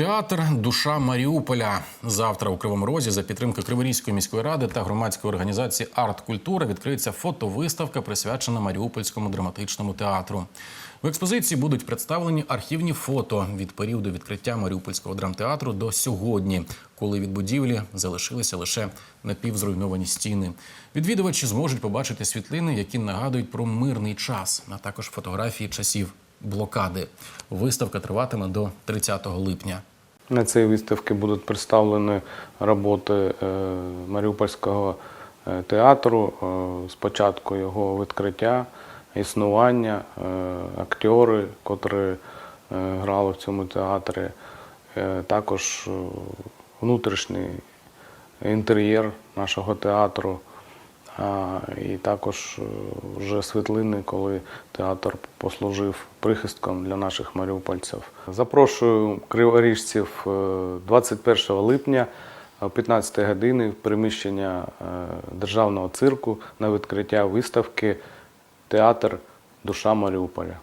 Театр Душа Маріуполя завтра у Кривому Розі за підтримки Криворізької міської ради та громадської організації Арт Культура відкриється фотовиставка, присвячена Маріупольському драматичному театру. В експозиції будуть представлені архівні фото від періоду відкриття Маріупольського драмтеатру до сьогодні, коли від будівлі залишилися лише напівзруйновані стіни. Відвідувачі зможуть побачити світлини, які нагадують про мирний час, а також фотографії часів блокади. Виставка триватиме до 30 липня. На цій виставці будуть представлені роботи е, Маріупольського е, театру, е, спочатку його відкриття, існування, актори, котрі грали в цьому театрі, також внутрішній інтер'єр нашого театру. І також е, вже світлини, коли театр послужив прихистком для наших маріупольців. Запрошую криворіжців е, 21 липня о 15 години в приміщення е, державного цирку на відкриття виставки Театр Душа Маріуполя.